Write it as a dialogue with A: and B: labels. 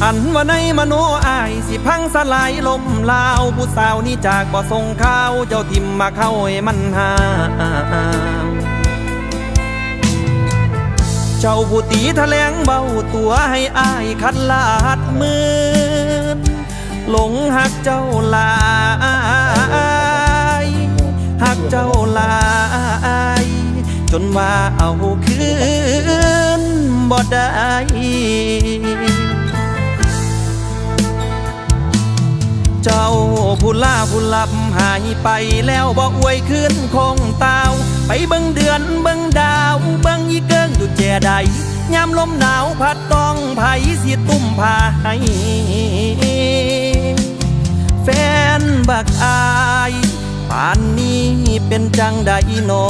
A: ขันว่าในมโนอาย สิพังสลายลมลาว ผู้สาวนี่จากบ่ส่งข้าว เจ้าทิมมาเข้าให้มันหา เจ้าผู้ตีแถลงเบาตัวให้อายคัดลาดมืนหลงหักเจ้าลายหักเจ้าลาย จนว่าเอาคืนบ่ได้ เจ้าผู้ล่าผู้ลับหายไปแล้วบ่อวยขึ้นคงตาวไปเบิ่งเดือนเบิ่งดาว เบิ่งอีเกิงอยู่แจใดยามลมหนาวพัดต้องไผสิตุ้มพาให้แฟนบักอาย ป่านนี้เป็นจังใดหนอ